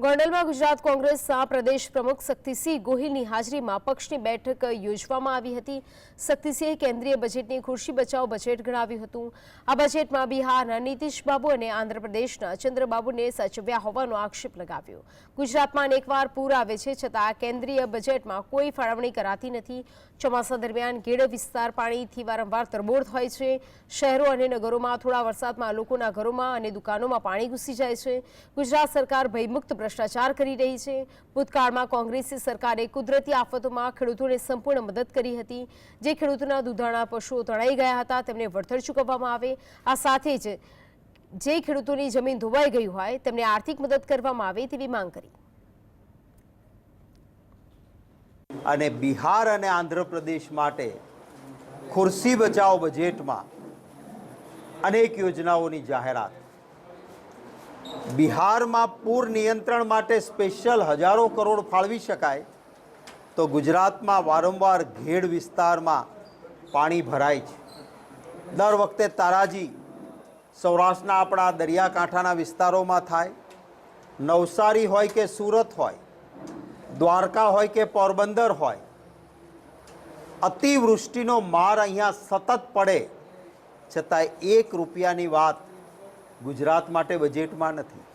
ગોંડલમાં ગુજરાત કોંગ્રેસના પ્રદેશ પ્રમુખ શક્તિસિંહ ગોહિલની હાજરીમાં પક્ષની બેઠક યોજવામાં આવી હતી. શક્તિસિંહે કેન્દ્રીય બજેટની ખુરશી બચાવ બજેટ ગણાવ્યું હતું. આ બજેટમાં બિહારના નીતિશ અને આંધ્રપ્રદેશના ચંદ્રબાબુને સચવ્યા હોવાનો આક્ષેપ લગાવ્યો. ગુજરાતમાં અનેકવાર પૂર આવે છે છતાં કેન્દ્રીય બજેટમાં કોઈ ફાળવણી કરાતી નથી. ચોમાસા દરમિયાન ગેડ વિસ્તાર પાણીથી વારંવાર તરબોળ થાય છે. શહેરો અને નગરોમાં થોડા વરસાદમાં લોકોના ઘરોમાં અને દુકાનોમાં પાણી ઘૂસી જાય છે. ગુજરાત સરકાર ભયમુક્ત ભ્રષ્ટાચાર કરી રહી છે. ભૂતકાળમાં કોંગ્રેસી સરકારે કુદરતી આફતોમાં ખેડૂતોને સંપૂર્ણ મદદ કરી હતી. જે ખેડૂતોના દૂધાણા પશુઓ તણાઈ ગયા હતા, તેમને વળતર ચૂકવવામાં આવે. આ સાથે જ જે ખેડૂતોની જમીન ધોવાઈ ગઈ હોય, તેમને આર્થિક મદદ કરવામાં આવે તેવી માંગ કરી. અને બિહાર અને આંધ્રપ્રદેશ માટે ખુરશી બચાવ બજેટમાં અનેક યોજનાઓની જાહેરાત. બિહારમાં પૂર નિયંત્રણ માટે સ્પેશિયલ હજારો કરોડ ફાળવી શકાય તો ગુજરાતમાં વારંવાર ઘેડ વિસ્તારમાં પાણી ભરાય છે. દર વખતે તારાજી સૌરાષ્ટ્રના આપણા દરિયાકાંઠાના વિસ્તારોમાં થાય, નવસારી હોય કે સુરત હોય, દ્વારકા હોય કે પોરબંદર હોય, અતિવૃષ્ટિનો માર અહીંયા સતત પડે છતાં એક રૂપિયાની વાત ગુજરાત માટે બજેટમાં નથી.